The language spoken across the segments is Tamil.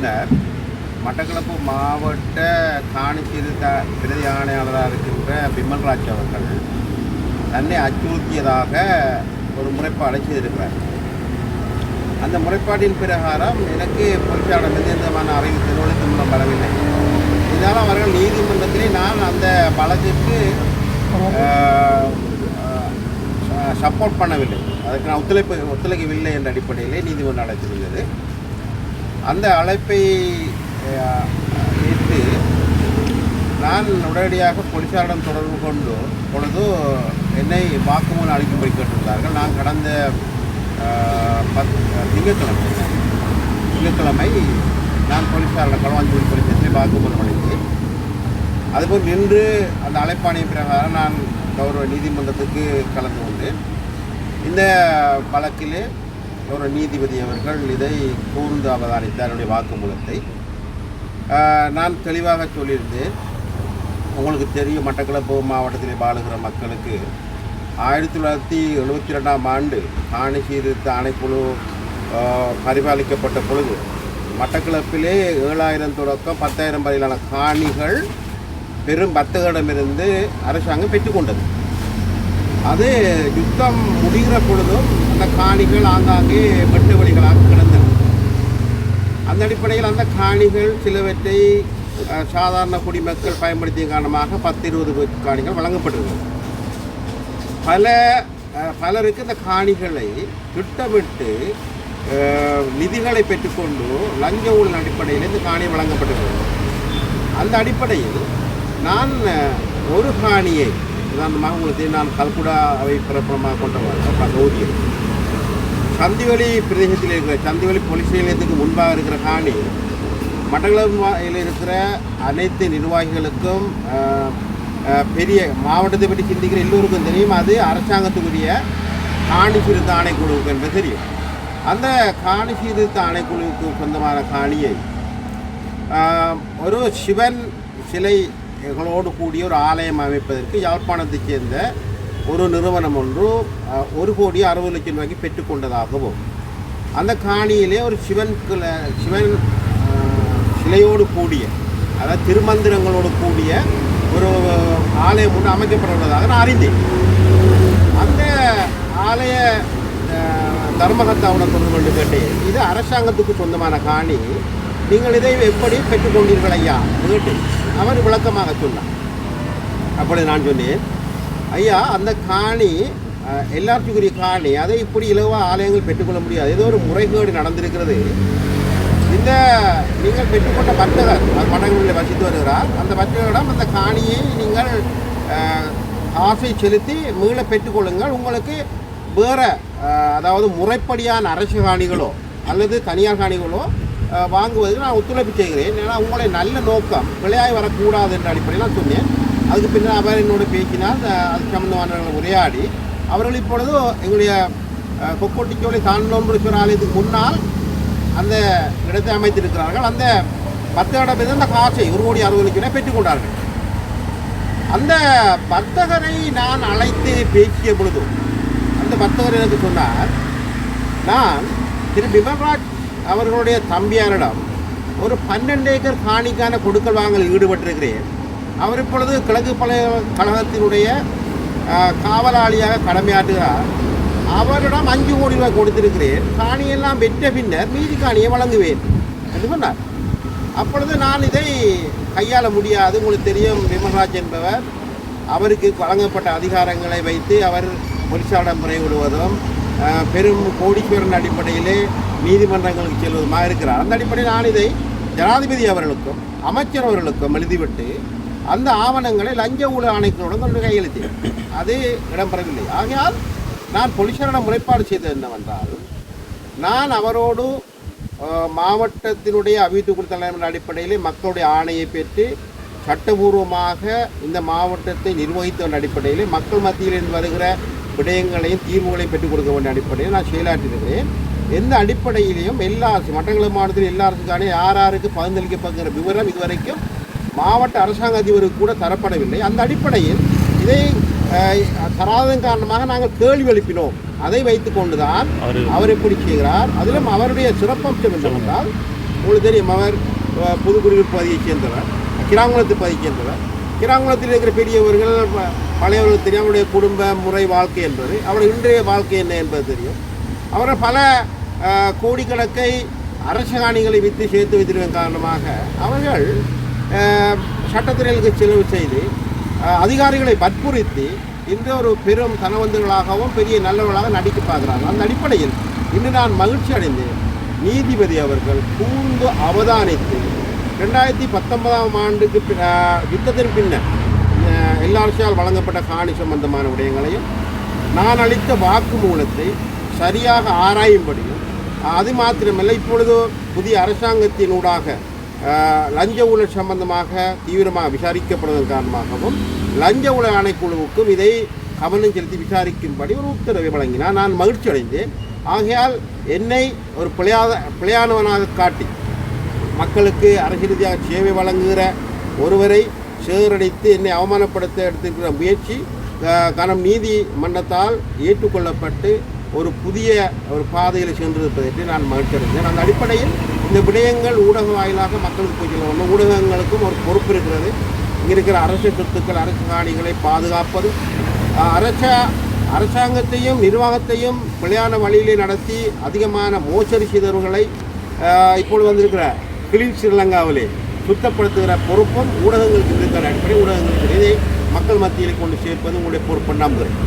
பின்னர் மட்டக்களப்பு மாவட்ட காணி திருத்த பிரதி ஆணையாளராக இருக்கின்ற பிமல்ராஜ் அவர்கள் தன்னை அச்சுறுத்தியதாக ஒரு முறைப்பாடை செய்திருக்கிறார். அந்த முறைப்பாட்டின் பிரகாரம் எனக்கு பொலிசாரிடம் எந்த விதமான அறிவு திருவள்ளத்து மூலம் வரவில்லை. இதனால் அவர்கள் நீதிமன்றத்திலே நான் அந்த வழக்குக்கு சப்போர்ட் பண்ணவில்லை. அதுக்கு நான் ஒத்துழைப்பு ஒத்துழைக்கவில்லை என்ற அடிப்படையிலே நீதிமன்றம் அழைத்திருந்தது அந்த அழைப்பை ஏற்று நான் உடனடியாக போலீசாரிடம் தொடர்பு கொண்டு பொழுது என்னை வாக்குமூலம் அளிக்கும்படி கேட்டிருந்தார்கள். நான் கடந்த பத் திங்கட்கிழமை திங்கட்கிழமை நான் போலீசாரிடம் களவாஞ்சிபுரி போலீஸ் ஸ்டேஷனில் வாக்குமூலம் அளித்தேன் அதுபோல் நின்று அந்த அழைப்பாணையின் பிரகாரம் நான் கௌரவ நீதிமன்றத்துக்கு கலந்து கொண்டேன். இந்த வழக்கிலே ஒரு நீதிபதி அவர்கள் இதை கூர்ந்து அவதானித்தார் என்னுடைய வாக்குமூலத்தை. நான் தெளிவாக சொல்லியிருந்தேன். உங்களுக்கு தெரியும் மட்டக்களப்பு மாவட்டத்தில் வாழுகிற மக்களுக்கு ஆயிரத்தி தொள்ளாயிரத்தி எழுபத்தி ரெண்டாம் ஆண்டு காணி சீர்திருத்த ஆணைக்குழு பரிபாலிக்கப்பட்ட பொழுது மட்டக்களப்பிலே ஏழாயிரம் தொடக்கம் பத்தாயிரம் வரையிலான காணிகள் பெரும் வர்த்தகரிடமிருந்து அரசாங்கம் பெற்றுக்கொண்டது. அது யுத்தம் முடிகிற பொழுதும் அந்த காணிகள் ஆங்காங்கே வெட்டு வழிகளாக கிடந்தன. அந்த அடிப்படையில் அந்த காணிகள் சிலவற்றை சாதாரண குடிமக்கள் பயன்படுத்திய காரணமாக பத்து இருபது காணிகள் வழங்கப்பட்டிருக்கிறது பல பலருக்கு இந்த காணிகளை திட்டமிட்டு நிதிகளை பெற்றுக்கொண்டு லஞ்ச ஊழல் அடிப்படையில் இந்த காணி வழங்கப்பட்டிருக்கிறது அந்த அடிப்படையில் நான் ஒரு காணியை உதாரணமாக உங்களுக்கு நான் கல்குடா அவை பிரபலமாக கொண்டவர் பகுதியில் சந்திவெளி பிரதேசத்தில் இருக்கிற சந்திவெளி போலீஸ் நிலையத்துக்கு முன்பாக இருக்கிற காணி மட்டக்களப்பில் இருக்கிற அனைத்து நிர்வாகிகளுக்கும் பெரிய மாவட்டத்தை பற்றி சிந்திக்கிற எல்லோருக்கும் தெரியும். அது அரசாங்கத்துக்குரிய காணி சீர்திருத்த ஆணைக்குழுவுக்கு என்று தெரியும். அந்த காணி சீர்திருத்த ஆணைக்குழுவுக்கு சொந்தமான காணியை ஒரு சிவன் சிலை எங்களோடு கூடிய ஒரு ஆலயம் அமைப்பதற்கு யாழ்ப்பாணத்தைச் சேர்ந்த ஒரு நிறுவனம் ஒன்று ஒரு கோடி அறுபது லட்சம் ரூபாய்க்கு பெற்றுக்கொண்டதாகவும் அந்த காணியிலே ஒரு சிவன் சிவன் சிலையோடு கூடிய அதாவது திருமந்திரங்களோடு கூடிய ஒரு ஆலயம் ஒன்று அமைக்கப்பட்டுள்ளதாக நான் அறிந்தேன். அந்த ஆலய தர்மகத்தாவுடன் தொடர்பு கொண்டு கேட்டேன் இது அரசாங்கத்துக்கு சொந்தமான காணி நீங்கள் இதை எப்படி பெற்றுக்கொண்டீர்கள் ஐயா? கேட்டேன். அவர் விளக்கமாக சொன்னார். அப்பொழுது நான் சொன்னேன். ஐயா அந்த காணி எல்லாத்துக்குரிய காணி அதை இப்படி இலவ ஆலயங்கள் பெற்றுக்கொள்ள முடியாது. ஏதோ ஒரு முறைகேடு நடந்திருக்கிறது. இந்த நீங்கள் பெற்றுக்கொண்ட வர்த்தகர் அது மடங்களில் வசித்து வருகிறார் அந்த வர்த்தகரிடம் அந்த காணியை நீங்கள் ஆசை செலுத்தி மீள பெற்றுக்கொள்ளுங்கள். உங்களுக்கு வேறு அதாவது முறைப்படியான அரசு காணிகளோ அல்லது தனியார் காணிகளோ வாங்குவதற்கு நான் ஒத்துழைப்பு செய்கிறேன். ஏன்னா உங்களுடைய நல்ல நோக்கம் விளையாய் வரக்கூடாது என்ற அடிப்படையில் நான் சொன்னேன். அதுக்கு பின்னர் அவர் என்னோட பேசினால் அது சம்பந்தமானவர்கள் உரையாடி. அவர்கள் இப்பொழுது எங்களுடைய அஹ், கொக்கோட்டிச்சோலை தாண்டோம்புரீஸ்வரர் ஆலயத்துக்கு முன்னால் அந்த இடத்தை அமைத்திருக்கிறார்கள். அந்த பத்தரிடம் அந்த காசை ஒரு கோடி அறுபது லட்சம் பெற்றுக்கொண்டார்கள் அந்த வர்த்தகரை நான் அழைத்து பேசிய பொழுது அந்த வர்த்தகர் எனக்கு சொன்னார் நான் திரு பிமல்ராஜ் அவர்களுடைய தம்பியாரிடம் ஒரு பன்னெண்டு ஏக்கர் காணிக்கான கொடுக்கல் வாங்கல் ஈடுபட்டிருக்கிறேன். அவர் இப்பொழுது கிழக்கு பழைய கழகத்தினுடைய காவலாளியாக கடமையாற்றுகிறார். அவரிடம் அஞ்சு கோடி ரூபாய் கொடுத்திருக்கிறேன். காணியெல்லாம் வெற்ற பின்னர் மீதி காணியை வழங்குவேன் என்று சொன்னார். அப்பொழுது நான் இதை கையாள முடியாது. உங்களுக்கு தெரியும் விமல்ராஜ் என்பவர் அவருக்கு வழங்கப்பட்ட அதிகாரங்களை வைத்து அவர் போலீசாரிடம் முறையிடுவதும் பெரும் கோடீஸ்வரன் அடிப்படையிலே நீதிமன்றங்களுக்கு செல்வதுமாக இருக்கிறார். அந்த அடிப்படையில் நான் இதை ஜனாதிபதி அவர்களுக்கும் அமைச்சர் அவர்களுக்கும் எழுதிவிட்டு அந்த ஆவணங்களை லஞ்ச ஊழல் ஆணைக்குழுடன் கொண்டு கையெழுத்தேன் அது இடம்பெறவில்லை. ஆகையால் நான் போலீசாரிடம் முறைப்பாடு செய்தது என்னவென்றால் நான் அவரோடு மாவட்டத்தினுடைய அபிவிருத்தி தலைவர் அடிப்படையிலே மக்களுடைய ஆணையை பெற்று சட்டபூர்வமாக இந்த மாவட்டத்தை நிர்வகித்த அடிப்படையிலே மக்கள் மத்தியில் இருந்து வருகிற விடயங்களையும் தீர்வுகளையும் பெற்றுக் கொடுக்க வேண்டிய அடிப்படையில் நான் செயலாற்றிருக்கிறேன் எந்த அடிப்படையிலையும் எல்லா அரசு மட்டக்களப்பு மாவட்டத்தில் எல்லா அரசுக்கான யார் யாருக்கு பகிர்ந்தளிக்கப்படுகிற விவரம் இதுவரைக்கும் மாவட்ட அரசாங்க அதிபருக்கு கூட தரப்படவில்லை. அந்த அடிப்படையில் இதை தராதன் காரணமாக நாங்கள் கேள்வி எழுப்பினோம். அதை வைத்துக் கொண்டுதான் அவரு- அவர் எப்படி செய்கிறார்? அதிலும் அவருடைய சிறப்பம்சம் என்னவென்றால் உங்களுக்கு தெரியும் அவர் புதுக்குடியிருப்பு பகுதியைச் சேர்ந்தவர் கிராங்குளத்து பகுதியைச் சேர்ந்தவர். கிராங்குளத்தில் இருக்கிற பெரியவர்கள் ப- பழையவர்களுக்கு தெரியும். அவருடைய குடும்ப முறை வாழ்க்கை என்பது. அவருடைய இன்றைய வாழ்க்கை என்ன என்பது தெரியும். அவர்கள் பல கோடிக்கணக்கை அரச காணிகளை விற்று சேர்த்து வைத்திருவதன் காரணமாக அவர்கள் சட்டத்துறைகளுக்கு செலவு செய்து அதிகாரிகளை வற்புறுத்தி இன்று ஒரு பெரும் தனவந்தர்களாகவும் பெரிய நல்லவர்களாக நடிக்க பார்க்கிறார்கள். அந்த அடிப்படையில் இன்று நான் மகிழ்ச்சி அடைந்தேன். நீதிபதி அவர்கள் கூர்ந்து அவதானித்து ரெண்டாயிரத்தி பத்தொன்பதாம் ஆண்டுக்கு யுத்தத்தின் பின்னர் எல்லாரசியால் வழங்கப்பட்ட காணி சம்பந்தமான விடயங்களையும் நான் அளித்த வாக்குமூலத்தை சரியாக ஆராயும்படியும் அது மாத்திரமல்ல இப்பொழுது புதிய அரசாங்கத்தினூடாக லஞ்ச ஊழல் சம்பந்தமாக தீவிரமாக விசாரிக்கப்படுவதன் காரணமாகவும் லஞ்ச ஊழல் ஆணைக்குழுவுக்கும் இதை கவனம் செலுத்தி விசாரிக்கும்படி ஒரு உத்தரவை வழங்கினார். நான் மகிழ்ச்சி அடைந்தேன். ஆகையால் என்னை ஒரு பிழையாத பிழையானவனாக காட்டி மக்களுக்கு அரசியல் ரீதியாக சேவை வழங்குகிற ஒருவரை சேரடித்து என்னை அவமானப்படுத்த எடுத்திருக்கிற முயற்சி கனம் நீதி மன்றத்தால் ஏற்றுக்கொள்ளப்பட்டு ஒரு புதிய ஒரு பாதையில் சென்றிருப்பதற்கு நான் மகிழ்ச்சியடைந்தேன் அந்த அடிப்படையில் இந்த விடயங்கள் ஊடக வாயிலாக மக்களுக்கு போய் செல்ல வேண்டும் ஊடகங்களுக்கும் ஒரு பொறுப்பு இருக்கிறது. இங்கே இருக்கிற அரசு சொத்துக்கள் அரசு காணிகளை பாதுகாப்பது அரச அரசாங்கத்தையும் நிர்வாகத்தையும் பிழையான வழியிலே நடத்தி அதிகமான மோசடி செய்தவர்களை இப்பொழுது வந்திருக்கிற கிளீன் ஸ்ரீலங்காவிலே சுத்தப்படுத்துகிற பொறுப்பும் ஊடகங்களுக்கு இருக்கிற அடிப்படை ஊடகங்களுக்கு இதை மக்கள் மத்தியில் கொண்டு சேர்ப்பது உங்களுடைய பொறுப்பு நம்புகிறேன்.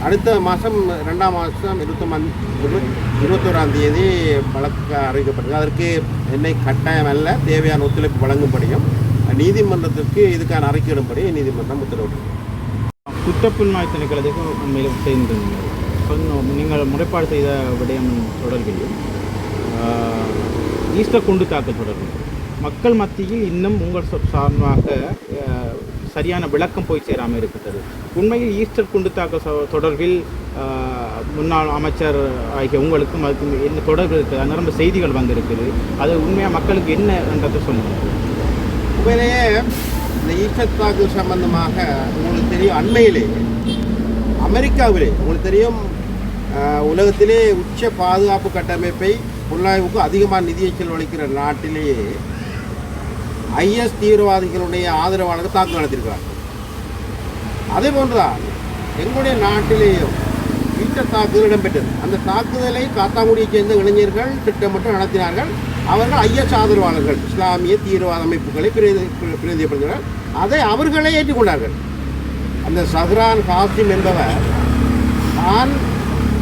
அடுத்த மாதம் ரெண்டாம் மாதம் இருபத்தொம்பது இருபத்தோராம் தேதி வழக்கு அறிவிக்கப்பட்டது அதற்கு என்னை கட்டாயம் அல்ல தேவையான ஒத்துழைப்பு வழங்கும்படியும் நீதிமன்றத்திற்கு இதுக்கான அறிக்கையிடும்படி நீதிமன்றம் உத்தரவிட்டது குற்றப்புண்மாய் திணைக்களத்துக்கு உண்மையில் சேர்ந்திருந்தது நீங்கள் முறைப்பாடு செய்த விடயம் தொடர்பில் ஈஸ்டர் குண்டு தாக்கல் தொடர்பில் மக்கள் மத்தியில் இன்னும் உங்கள் சொ- சார்பாக சரியான விளக்கம் போய் சேராமல் இருக்கிறது உண்மையில் ஈஸ்டர் குண்டு தாக்க தொடர்பில் முன்னாள் அமைச்சர் ஆகிய உங்களுக்கும் அதுக்கு என்ன தொடர்பு இருக்குது அது நிரம்ப செய்திகள் வந்திருக்குது. அது உண்மையாக மக்களுக்கு என்ன என்றதை சொல்லுங்கள் உண்மையிலேயே இந்த ஈஸ்டர் தாக்குதல் சம்பந்தமாக உங்களுக்கு தெரியும் அண்மையிலே அமெரிக்காவிலே உங்களுக்கு தெரியும் உலகத்திலே உச்ச பாதுகாப்பு கட்டமைப்பை புலனாய்வுக்கு அதிகமாக நிதியை செலவழிக்கிற நாட்டிலேயே ஐஎஸ் தீவிரவாதிகளுடைய ஆதரவாளர்கள் தாக்குதல் நடத்தியிருக்கிறார் அதே போன்றுதான் எங்களுடைய நாட்டிலேயும் இந்த தாக்குதல் இடம்பெற்றது. அந்த தாக்குதலை காத்தாங்குடியைச் சேர்ந்த இளைஞர்கள் திட்டமிட்டு நடத்தினார்கள். அவர்கள் ஐஎஸ் ஆதரவாளர்கள் இஸ்லாமிய தீவிரவாத அமைப்புகளை பிரதி- பிரதிநிதிப்படுத்தினார்கள் அதை அவர்களே ஏற்றுக்கொண்டார்கள். அந்த சஹ்ரான் காசிம் என்பவர் தான்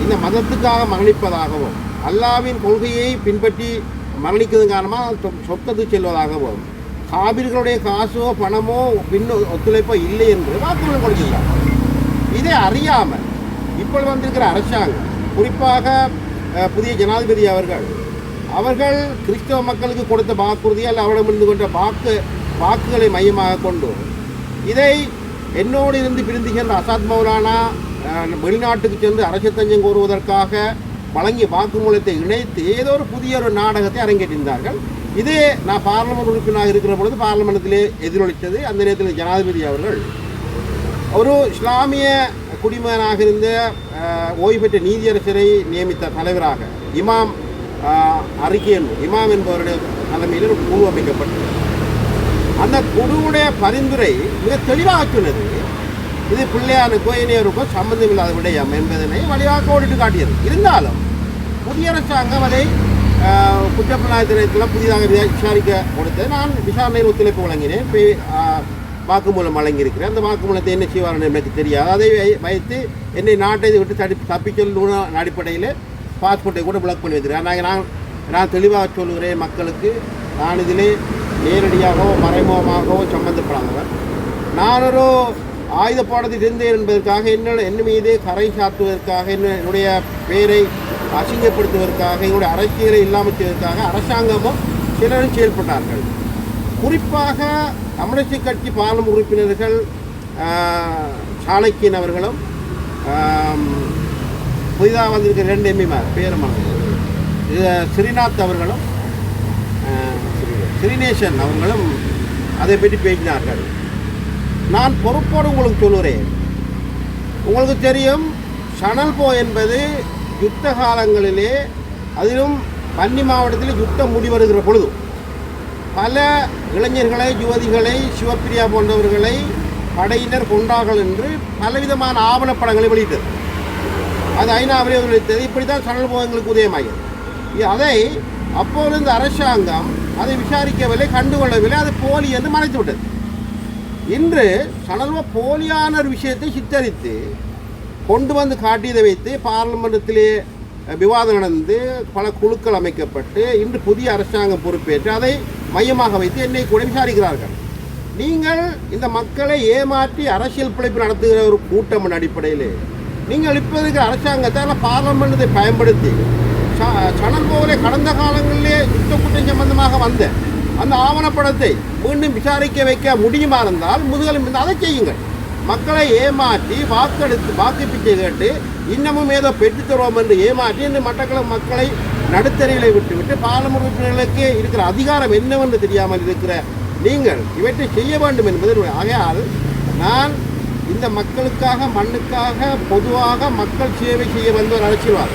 இந்த மதத்துக்காக மரணிப்பதாகவும் அல்லாவின் கொள்கையை பின்பற்றி மரணிக்கிறது காரணமாக சொ- சொத்தத்து செல்வதாகவும் காபிர்களுடைய காசோ பணமோ பின் ஒத்துழைப்போ இல்லை என்று வாக்குமூலம் கொடுக்கிறார் இதை அறியாமல் இப்பொழுது வந்திருக்கிற அரசாங்கம் குறிப்பாக புதிய ஜனாதிபதி அவர்கள் அவர்கள் கிறிஸ்தவ மக்களுக்கு கொடுத்த வாக்குறுதி அல்ல அவரிடமிருந்து கொண்ட வாக்கு வாக்குகளை மையமாக கொண்டு இதை என்னோடு இருந்து பிரிந்து சென்ற அசாத் மௌலானா வெளிநாட்டுக்கு சென்று அரசு தஞ்சம் கோருவதற்காக வழங்கிய வாக்குமூலத்தை இணைத்து ஏதோ ஒரு புதிய ஒரு நாடகத்தை அரங்கேற்றிருந்தார்கள். இது நான் பார்லமெண்ட் உறுப்பினராக இருக்கிற பொழுது பார்லமெண்டத்திலே எதிரொலித்தது. அந்த நேரத்தில் ஜனாதிபதி அவர்கள் ஒரு இஸ்லாமிய குடிமகனாக இருந்த ஓய்வு பெற்ற நீதியரசரை நியமித்த தலைவராக இமாம் அறிக்கையன் இமாம் என்பவருடைய தலைமையில் ஒரு குழு அமைக்கப்பட்டது. அந்த குழுவுடைய பரிந்துரை மிக தெளிவாக சொன்னது இது பிள்ளையானுக்கோ சம்பந்தம் சம்பந்தமில்லாத விடயம் என்பதனை வழிவாக்கோடிட்டு காட்டியது. இருந்தாலும் குடியரசு அரசாங்கம் அதை புதிதாக விசாரிக்க கொடுத்து நான் விசாரணையில் ஒத்துழைப்பு வழங்கினேன். வாக்குமூலம் வழங்கியிருக்கிறேன். அந்த வாக்குமூலத்தை என்ன செய்வார்கள் எனக்கு தெரியாது. அதை வை- வைத்து என்னை நாட்டை விட்டு தடி தப்பிச்சொல்லுன அடிப்படையில் பாஸ்போர்ட்டை கூட பிளாக் பண்ணி வைக்கிறேன் நாங்கள் நான் நான் தெளிவாக சொல்கிறேன் மக்களுக்கு நான் இதிலே நேரடியாகவோ மறைமுகமாகவோ சம்மந்தப்படாதவன் நான் ஒரு ஆயுத பாடத்தில் இருந்தேன் என்பதற்காக என்னோட என் மீது கரை சாத்துவதற்காக என்ன என்னுடைய பெயரை அசிங்கப்படுத்துவதற்காக எங்களுடைய அரசியலை இல்லாமல் செய்வதற்காக அரசாங்கமும் சிலரும் செயல்பட்டார்கள். குறிப்பாக தமிழரசு கட்சி பாலம் உறுப்பினர்கள் சாணக்கியன் அவர்களும் புதிதாக வந்திருக்கிற ரெண்டு எம்மிமார் பேரும் இது ஸ்ரீநாத் அவர்களும் ஸ்ரீநேசன் அவர்களும் அதை பற்றி பேசினார்கள். நான் பொறுப்போடு உங்களுக்கு சொல்லுகிறேன். உங்களுக்கு தெரியும் சணல்போ என்பது யுத்த காலங்களிலே அதிலும் பன்னி மாவட்டத்தில் யுத்தம் முடிவருகிற பொழுது பல இளைஞர்களை யுவதிகளை சிவப்பிரியா போன்றவர்களை படையினர் கொண்டார்கள் என்று பலவிதமான ஆவணப்படங்களை வெளியிட்டது. அது ஐநாவிலே வெளியிட்டது இப்படி தான் சணல் போகங்களுக்கு உதயமாகிறது. அதை அப்போது இந்த அரசாங்கம் அதை விசாரிக்கவில்லை கண்டுகொள்ளவில்லை அது போலி என்று மறைத்து விட்டது இன்று சடல்வ போலியான ஒரு விஷயத்தை சித்தரித்து கொண்டு வந்து காட்டியதை வைத்து பார்லிமெண்டத்திலே விவாதம் நடந்து பல குழுக்கள் அமைக்கப்பட்டு இன்று புதிய அரசாங்கம் பொறுப்பேற்று அதை மையமாக வைத்து என்னை கூட விசாரிக்கிறார்கள். நீங்கள் இந்த மக்களை ஏமாற்றி அரசியல் பிழைப்பு நடத்துகிற ஒரு கூட்டம் அடிப்படையில் நீங்கள் இப்போ இருக்கிற அரசாங்கத்தால் பார்லிமெண்டத்தை பயன்படுத்தி ச- சனம் போலே கடந்த காலங்களிலே யுத்த குற்றம் சம்பந்தமாக வந்த அந்த ஆவணப்படத்தை மீண்டும் விசாரிக்க வைக்க முடியுமா இருந்தால் முதுகலும் அதை செய்யுங்கள். மக்களை ஏமாற்றி வாக்கெடுத்து வாக்கு கேட்டு இன்னமும் ஏதோ பெற்றுத்தருவோம் என்று ஏமாற்றி இந்த மட்டக்களப்பு மக்களை நடுத்தரையில விட்டுவிட்டு பாராளுமன்ற உறுப்பினர்களுக்கு இருக்கிற அதிகாரம் என்னவென்று தெரியாமல் இருக்கிற நீங்கள் இவற்றை செய்ய வேண்டும் என்பது ஆகையால் நான் இந்த மக்களுக்காக மண்ணுக்காக பொதுவாக மக்கள் சேவை செய்ய வந்தவர் ஒரு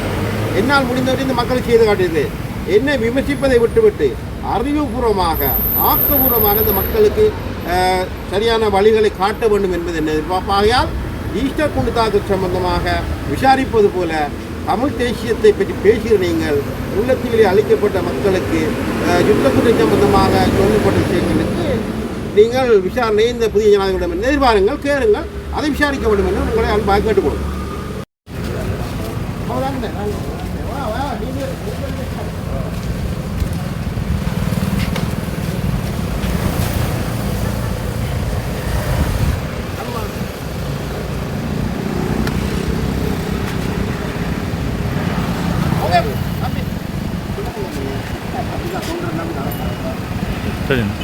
என்னால் முடிந்தவரை இந்த மக்கள் செய்து காட்டியிருந்தேன் என்னை விமர்சிப்பதை விட்டுவிட்டு அறிவுபூர்வமாக ஆக்கபூர்வமான இந்த மக்களுக்கு சரியான வழிகளை காட்ட வேண்டும் என்பது என்ன எதிர்பார்ப்பாகையால் ஈஸ்டர் குண்டு தாக்கல் சம்பந்தமாக விசாரிப்பது போல தமிழ் தேசியத்தை பற்றி பேசுகிற நீங்கள் உள்ளத்திலே அளிக்கப்பட்ட மக்களுக்கு அஹ், யுத்த குற்றம் சம்பந்தமாக சொல்லப்பட்ட விஷயங்களுக்கு நீங்கள் விசாரணை இந்த புதிய ஜனாதிபதியிடம் எதிர்பாருங்கள் கேளுங்கள் அதை விசாரிக்க வேண்டும் என்று உங்களை அன்பாக கேட்டுக்கொள்ளும் அவ்வளோதான் சரிண்ணா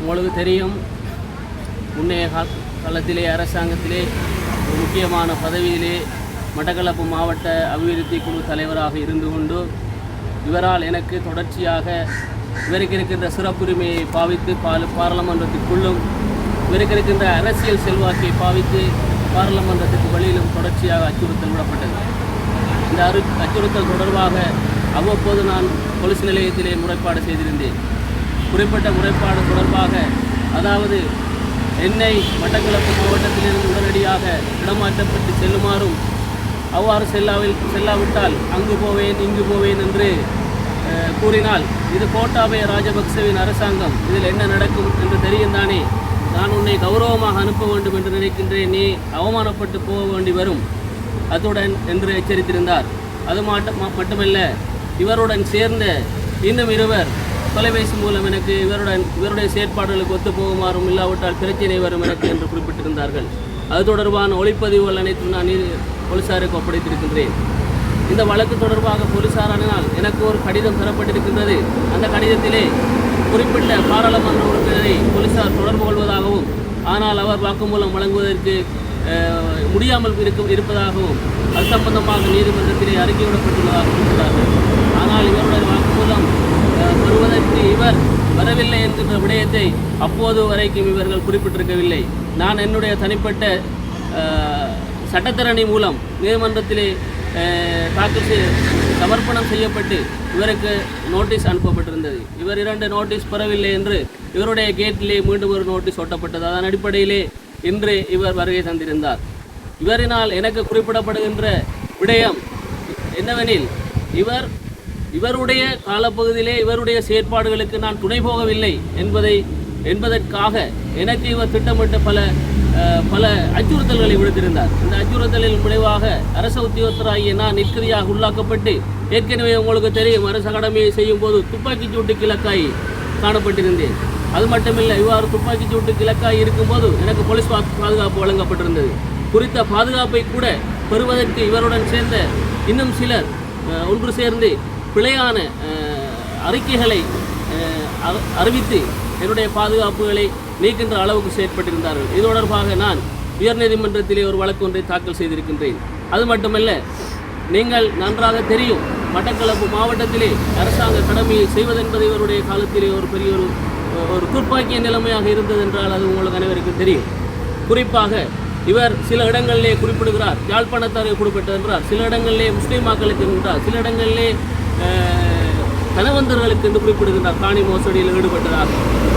உங்களுக்கு தெரியும் காலத்திலே அரசாங்கத்திலே ஒரு முக்கியமான பதவியிலே மட்டக்களப்பு மாவட்ட அபிவிருத்தி குழு தலைவராக இருந்து கொண்டு இவரால் எனக்கு தொடர்ச்சியாக இவருக்கு இருக்கின்ற சிறப்புரிமையை பாவித்து பால் பாராளுமன்றத்திற்குள்ளும் இவருக்கு இருக்கின்ற அரசியல் செல்வாக்கை பாவித்து பாராளுமன்றத்துக்கு வெளியிலும் தொடர்ச்சியாக அச்சுறுத்தல் விடப்பட்டது. இந்த அரு அச்சுறுத்தல் தொடர்பாக அவ்வப்போது நான் போலீஸ் நிலையத்திலே முறைப்பாடு செய்திருந்தேன். குறிப்பிட்ட முறைப்பாடு தொடர்பாக அதாவது என்னை மட்டக்களப்பு மாவட்டத்திலிருந்து உடனடியாக இடமாற்றப்பட்டு செல்லுமாறும் அவ்வாறு செல்லாவில் செல்லாவிட்டால் அங்கு போவேன் இங்கு போவேன் என்று கூறினால் இது கோட்டாபய ராஜபக்சவின் அரசாங்கம். இதில் என்ன நடக்கும் என்று தெரியும் தானே? நான் உன்னை கௌரவமாக அனுப்ப வேண்டும் என்று நினைக்கின்றேன். நீ அவமானப்பட்டு போக வேண்டி வரும். அத்துடன் என்று எச்சரித்திருந்தார். அது மாட்ட மட்டுமல்ல இவருடன் சேர்ந்த இன்னும் இருவர் தொலைபேசி மூலம் எனக்கு இவருடன் இவருடைய செயற்பாடுகளுக்கு ஒத்து போகுமாறும் இல்லாவிட்டால் பிரச்சனை வரும் எனக்கு என்று குறிப்பிட்டிருந்தார்கள். அது தொடர்பான ஒளிப்பதிவுகள் அனைத்தும் நான் போலீசாருக்கு ஒப்படைத்திருக்கின்றேன். இந்த வழக்கு தொடர்பாக போலீசாரானால் எனக்கு ஒரு கடிதம் பெறப்பட்டிருக்கின்றது அந்த கடிதத்திலே குறிப்பிட்ட பாராளுமன்ற உறுப்பினரை போலீசார் தொடர்பு கொள்வதாகவும் ஆனால் அவர் வாக்குமூலம் வழங்குவதற்கு முடியாமல் இருக்கும் இருப்பதாகவும் அது சம்பந்தமாக நீதிமன்றத்திலே அறிக்கையிடப்பட்டுள்ளதாகவும் கூறுகிறார்கள் ஆனால் இவருடைய வாக்குமூலம் வருவதற்கு இவர் வரவில்லை என்கின்ற விடயத்தை அப்போது வரைக்கும் இவர்கள் குறிப்பிட்டிருக்கவில்லை. நான் என்னுடைய தனிப்பட்ட சட்டத்தரணி மூலம் நீதிமன்றத்திலே தாக்கல் செய் சமர்ப்பணம் செய்யப்பட்டு இவருக்கு நோட்டீஸ் அனுப்பப்பட்டிருந்தது. இவர் இரண்டு நோட்டீஸ் பெறவில்லை என்று இவருடைய கேட்டிலே மீண்டும் ஒரு நோட்டீஸ் ஒட்டப்பட்டது. அதன் அடிப்படையிலே இன்று இவர் வருகை தந்திருந்தார். இவரினால் எனக்கு குறிப்பிடப்படுகின்ற விடயம் என்னவெனில் இவர் இவருடைய காலப்பகுதியிலே இவருடைய செயற்பாடுகளுக்கு நான் துணை போகவில்லை என்பதை என்பதற்காக எனக்கு இவர் திட்டமிட்ட பல பல அச்சுறுத்தல்களை விடுத்திருந்தார். இந்த அச்சுறுத்தலின் விளைவாக அரச உத்தியோகத்தராகிய நான் நிற்கிரியாக உள்ளாக்கப்பட்டு ஏற்கனவே உங்களுக்கு தெரியும் அரச கடமையை செய்யும் போது துப்பாக்கிச் சூட்டு இலக்காய் காணப்பட்டிருந்தேன். அது மட்டுமில்லை இவ்வாறு துப்பாக்கிச் சூட்டுக்கு இலக்காய் இருக்கும்போது எனக்கு போலீஸ் பாதுகாப்பு வழங்கப்பட்டிருந்தது. குறித்த பாதுகாப்பை கூட பெறுவதற்கு இவருடன் சேர்ந்த இன்னும் சிலர் ஒன்று சேர்ந்து பிழையான அறிக்கைகளை அறி- அறிவித்து என்னுடைய பாதுகாப்புகளை நீக்கின்ற அளவுக்கு செயற்பட்டிருந்தார்கள். இது தொடர்பாக நான் உயர்நீதிமன்றத்திலே ஒரு வழக்கு ஒன்றை தாக்கல் செய்திருக்கின்றேன். அது மட்டுமல்ல நீங்கள் நன்றாக தெரியும் மட்டக்களப்பு மாவட்டத்திலே அரசாங்க கடமையை செய்வதென்பது இவருடைய காலத்திலே ஒரு பெரிய ஒரு ஒரு துர்ப்பாக்கிய நிலைமையாக இருந்தது என்றால் அது உங்களுக்கு அனைவருக்கும் தெரியும். குறிப்பாக இவர் சில இடங்களிலே குறிப்பிடுகிறார் யாழ்ப்பாணத்தாரை குறிப்பிட்டிருக்கிறார் சில இடங்களிலே முஸ்லீம் மக்களுக்கு என்றார். சில இடங்களிலே அஹ், தனவந்தர்களுக்கு என்று குறிப்பிடுகின்றார். காணி மோசடியில் ஈடுபட்டதாக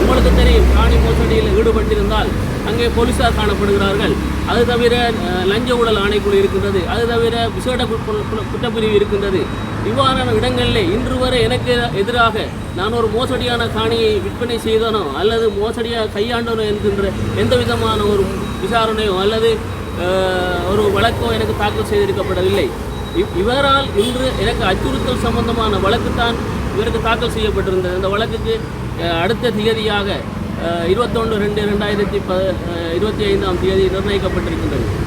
உங்களுக்கு தெரியும் காணி மோசடியில் ஈடுபட்டிருந்தால் அங்கே போலீசார் காணப்படுகிறார்கள். அது தவிர லஞ்ச ஊழல் ஆணைக்குழு இருக்கின்றது அது தவிர விசேட குற்றப்பிரிவு இருக்கின்றது. இவ்வாறான இடங்களிலே இன்று வரை எனக்கு எதிராக நான் ஒரு மோசடியான காணியை விற்பனை செய்தனோ அல்லது மோசடியாக கையாண்டனோ என்கின்ற எந்த விதமான ஒரு விசாரணையோ அல்லது ஒரு வழக்கோ எனக்கு தாக்கல் செய்திருக்கப்படவில்லை. இவ்- இவரால் இன்று எனக்கு அச்சுறுத்தல் சம்பந்தமான வழக்கு தான் இவருக்கு தாக்கல் செய்யப்பட்டிருந்தது. அந்த வழக்குக்கு அடுத்த திகதியாக இருபத்தொன்று ரெண்டு ரெண்டாயிரத்தி ப இருபத்தி ஐந்தாம் தேதி நிர்ணயிக்கப்பட்டிருக்கின்றது.